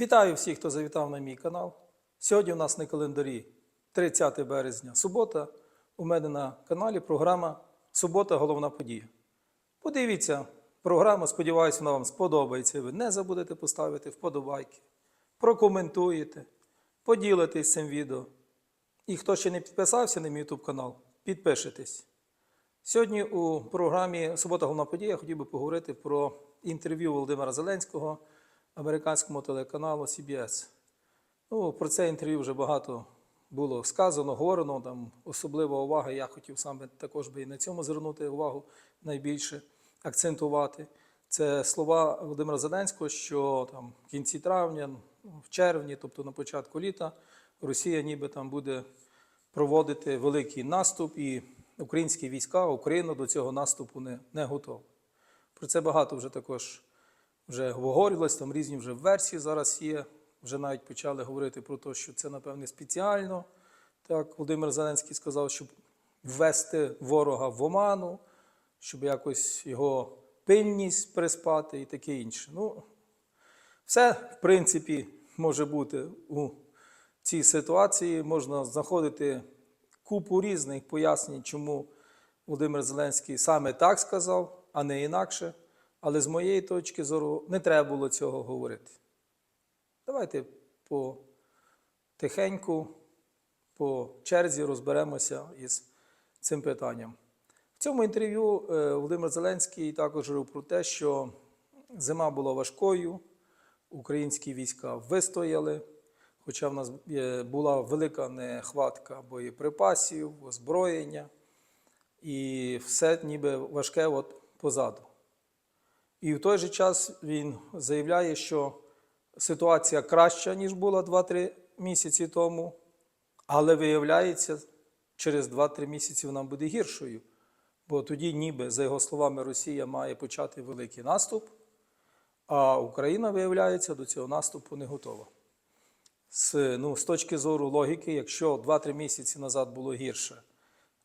Вітаю всіх, хто завітав на мій канал. Сьогодні у нас на календарі 30 березня, субота. У мене на каналі програма Субота головна подія. Подивіться програму, сподіваюся, вона вам сподобається. Ви не забудете поставити вподобайки, прокоментуєте, поділитесь цим відео. І хто ще не підписався на мій YouTube канал, підпишитесь. Сьогодні у програмі Субота головна подія хотів би поговорити про інтерв'ю Володимира Зеленського американському телеканалу CBS. Ну, про це інтерв'ю вже багато було сказано, говорено. Там особлива увага. Я хотів саме також би і на цьому звернути увагу найбільше, акцентувати. Це слова Володимира Зеленського, що там в кінці травня, в червні, тобто на початку літа, Росія ніби там буде проводити великий наступ, і українські війська, Україна до цього наступу не, не готова. Про це багато вже також вже говорилось, там різні вже версії зараз є. Вже навіть почали говорити про те, що це, напевне, спеціально. Так, Володимир Зеленський сказав, щоб ввести ворога в оману, щоб якось його пильність приспати і таке інше. Ну, все, в принципі, може бути у цій ситуації. Можна знаходити купу різних пояснень, чому Володимир Зеленський саме так сказав, а не інакше. Але з моєї точки зору не треба було цього говорити. Давайте по тихеньку, по черзі розберемося із цим питанням. В цьому інтерв'ю е, Володимир Зеленський також говорив про те, що зима була важкою, українські війська вистояли, хоча в нас була велика нехватка боєприпасів, озброєння, і все ніби важке от позаду. І в той же час він заявляє, що ситуація краща, ніж була 2-3 місяці тому, але виявляється, через 2-3 місяці вона буде гіршою. Бо тоді, ніби, за його словами, Росія має почати великий наступ, а Україна, виявляється, до цього наступу не готова. З, ну, з точки зору логіки, якщо 2-3 місяці назад було гірше,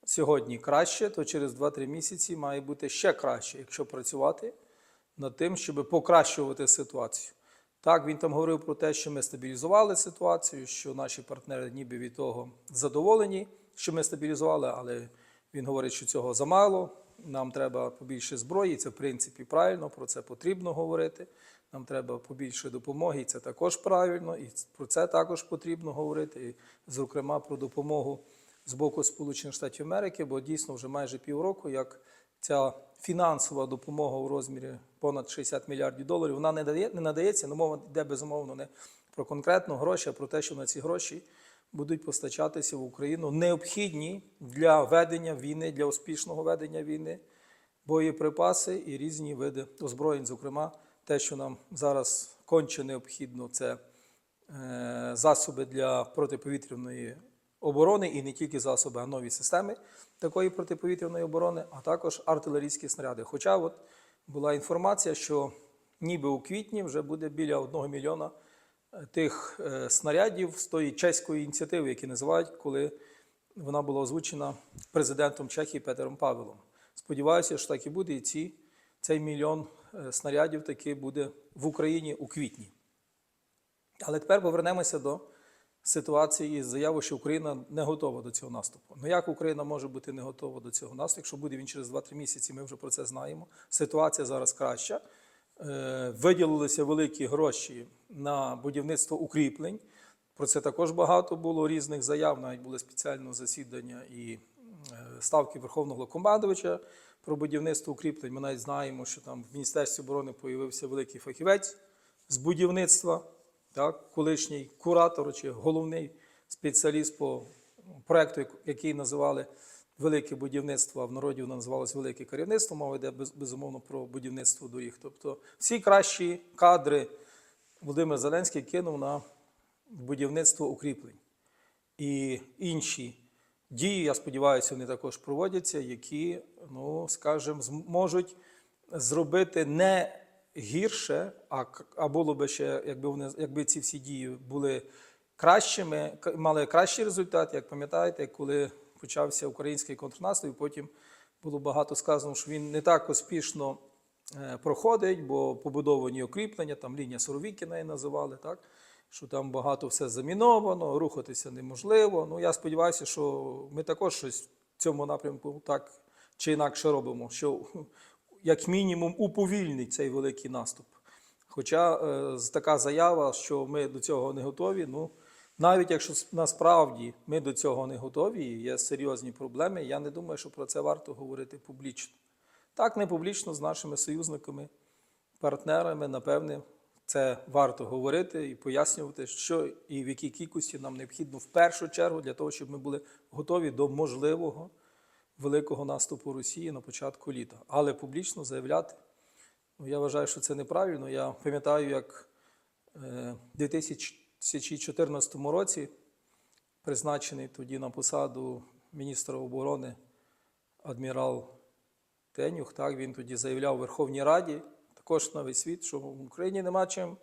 сьогодні краще, то через 2-3 місяці має бути ще краще, якщо працювати над тим, щоб покращувати ситуацію. Так, він там говорив про те, що ми стабілізували ситуацію, що наші партнери ніби від того задоволені, що ми стабілізували, але він говорить, що цього замало. Нам треба побільше зброї, це в принципі правильно, про це потрібно говорити. Нам треба побільше допомоги, і це також правильно, і про це також потрібно говорити. І, зокрема, про допомогу з боку Сполучених Штатів Америки, бо дійсно вже майже півроку, як ця фінансова допомога у розмірі понад 60 мільярдів доларів, вона не дає, не надається, але мова йде безумовно не про конкретну гроші, а про те, що на ці гроші будуть постачатися в Україну необхідні для ведення війни, для успішного ведення війни, боєприпаси і різні види озброєнь. Зокрема, те, що нам зараз конче необхідно, це е, засоби для протиповітряної оборони і не тільки засоби, а нові системи такої протиповітряної оборони, а також артилерійські снаряди. Хоча от була інформація, що ніби у квітні вже буде біля 1 мільйона е, тих е, снарядів з тої чеської ініціативи, які називають, коли вона була озвучена президентом Чехії Петером Павелом. Сподіваюся, що так і буде, і ці, цей мільйон е, снарядів таки буде в Україні у квітні. Але тепер повернемося до ситуації з що Україна не готова до цього наступу. Ну як Україна може бути не готова до цього наступу? Якщо буде він через 2-3 місяці, ми вже про це знаємо. Ситуація зараз краща. Е, Виділилися великі гроші на будівництво укріплень. Про це також багато було різних заяв. Навіть були спеціальні засідання і е, ставки Верховного командувача про будівництво укріплень. Ми навіть знаємо, що там в Міністерстві оборони появився великий фахівець з будівництва так, колишній куратор чи головний спеціаліст по проєкту, який називали Велике будівництво, а в народі воно називалось Велике керівництво, мова йде безумовно про будівництво доріг. Тобто всі кращі кадри Володимир Зеленський кинув на будівництво укріплень. І інші дії, я сподіваюся, вони також проводяться, які, ну, скажімо, зможуть зробити не гірше, а, а було би ще, якби вони, якби ці всі дії були кращими, мали кращий результат, як пам'ятаєте, коли почався український контрнаступ, потім було багато сказано, що він не так успішно е, проходить, бо побудовані укріплення, там лінія Суровікіна її називали, так? що там багато все заміновано, рухатися неможливо. Ну, я сподіваюся, що ми також щось в цьому напрямку так чи інакше робимо, що як мінімум уповільнить цей великий наступ. Хоча е, така заява, що ми до цього не готові, ну навіть якщо насправді ми до цього не готові, є серйозні проблеми, я не думаю, що про це варто говорити публічно. Так, не публічно з нашими союзниками, партнерами, напевне, це варто говорити і пояснювати, що і в якій кількості нам необхідно в першу чергу для того, щоб ми були готові до можливого великого наступу Росії на початку літа. Але публічно заявляти, ну, я вважаю, що це неправильно. Я пам'ятаю, як е, в 2014 році призначений тоді на посаду міністра оборони адмірал Тенюх, так, він тоді заявляв у Верховній Раді, також на весь світ, що в Україні нема чим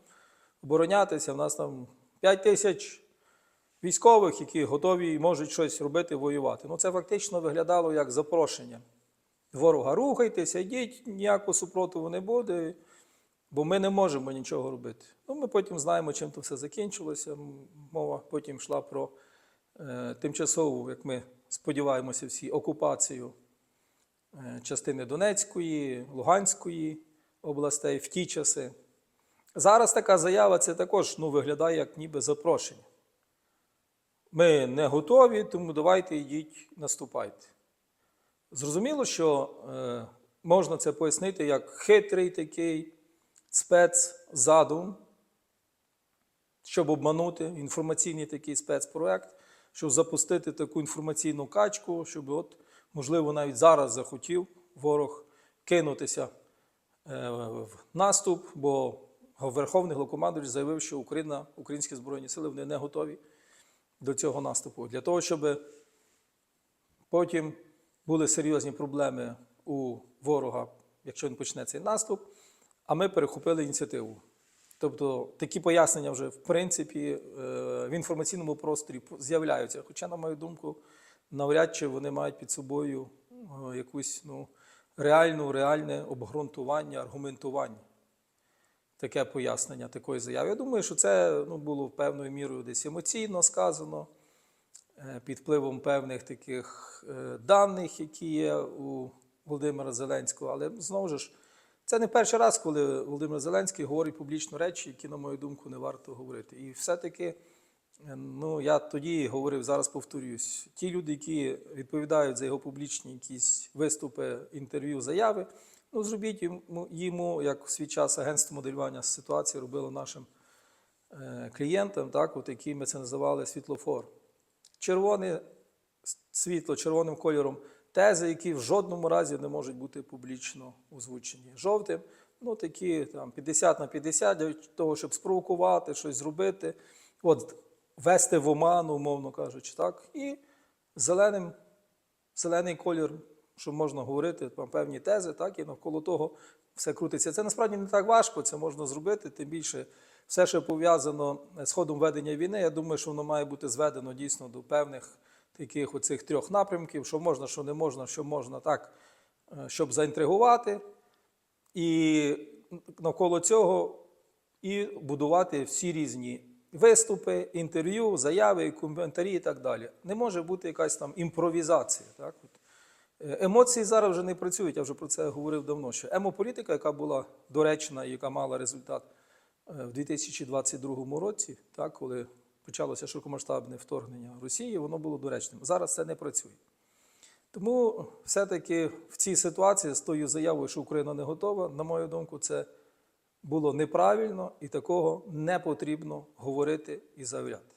оборонятися. В нас там 5 тисяч військових, які готові і можуть щось робити, воювати. Ну, це фактично виглядало як запрошення. Ворога, рухайтеся, йдіть, ніякого супротиву не буде, бо ми не можемо нічого робити. Ну, ми потім знаємо, чим то все закінчилося. Мова потім йшла про е, тимчасову, як ми сподіваємося, всі окупацію е, частини Донецької, Луганської областей в ті часи. Зараз така заява це також ну, виглядає як ніби запрошення. Ми не готові, тому давайте йдіть, наступайте. Зрозуміло, що е, можна це пояснити як хитрий такий спецзадум, щоб обманути інформаційний такий спецпроект, щоб запустити таку інформаційну качку, щоб, от, можливо, навіть зараз захотів ворог кинутися е, в наступ, бо Верховний Головнокомандувач заявив, що Україна, українські збройні сили вони не готові до цього наступу. Для того, щоб потім були серйозні проблеми у ворога, якщо він почне цей наступ, а ми перехопили ініціативу. Тобто такі пояснення вже в принципі е, в інформаційному просторі з'являються. Хоча, на мою думку, навряд чи вони мають під собою е, якусь ну, реальну, реальне обґрунтування, аргументування. Таке пояснення такої заяви. Я думаю, що це ну, було певною мірою десь емоційно сказано, е, під впливом певних таких е, даних, які є у Володимира Зеленського. Але знову ж, це не перший раз, коли Володимир Зеленський говорить публічно речі, які, на мою думку, не варто говорити. І все-таки, е, ну, я тоді говорив, зараз повторюсь, ті люди, які відповідають за його публічні якісь виступи, інтерв'ю, заяви, ну, зробіть йому, йому, як в свій час агентство моделювання ситуації робило нашим е, клієнтам, так, от, які ми це називали світлофор. Червоне світло червоним кольором тези, які в жодному разі не можуть бути публічно озвучені. Жовтим, ну такі там 50 на 50 для того, щоб спровокувати, щось зробити, от вести в оману, умовно кажучи, так, і зеленим, зелений колір, що можна говорити, там певні тези, так, і навколо того все крутиться. Це насправді не так важко, це можна зробити, тим більше все, що пов'язано з ходом ведення війни, я думаю, що воно має бути зведено дійсно до певних таких оцих трьох напрямків, що можна, що не можна, що можна так, е, щоб заінтригувати, і навколо цього і будувати всі різні виступи, інтерв'ю, заяви, коментарі і так далі. Не може бути якась там імпровізація. Так? Е, Емоції зараз вже не працюють, я вже про це говорив давно. Що емополітика, яка була доречна і яка мала результат е, в 2022 році, так, коли почалося широкомасштабне вторгнення Росії, воно було доречним. Зараз це не працює. Тому все-таки в цій ситуації з тою заявою, що Україна не готова, на мою думку, це було неправильно і такого не потрібно говорити і заявляти.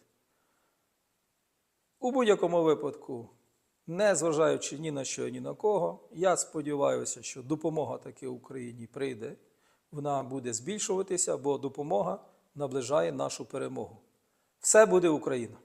У будь-якому випадку, не зважаючи ні на що, ні на кого, я сподіваюся, що допомога таки Україні прийде, вона буде збільшуватися, бо допомога наближає нашу перемогу. Все буде Україна!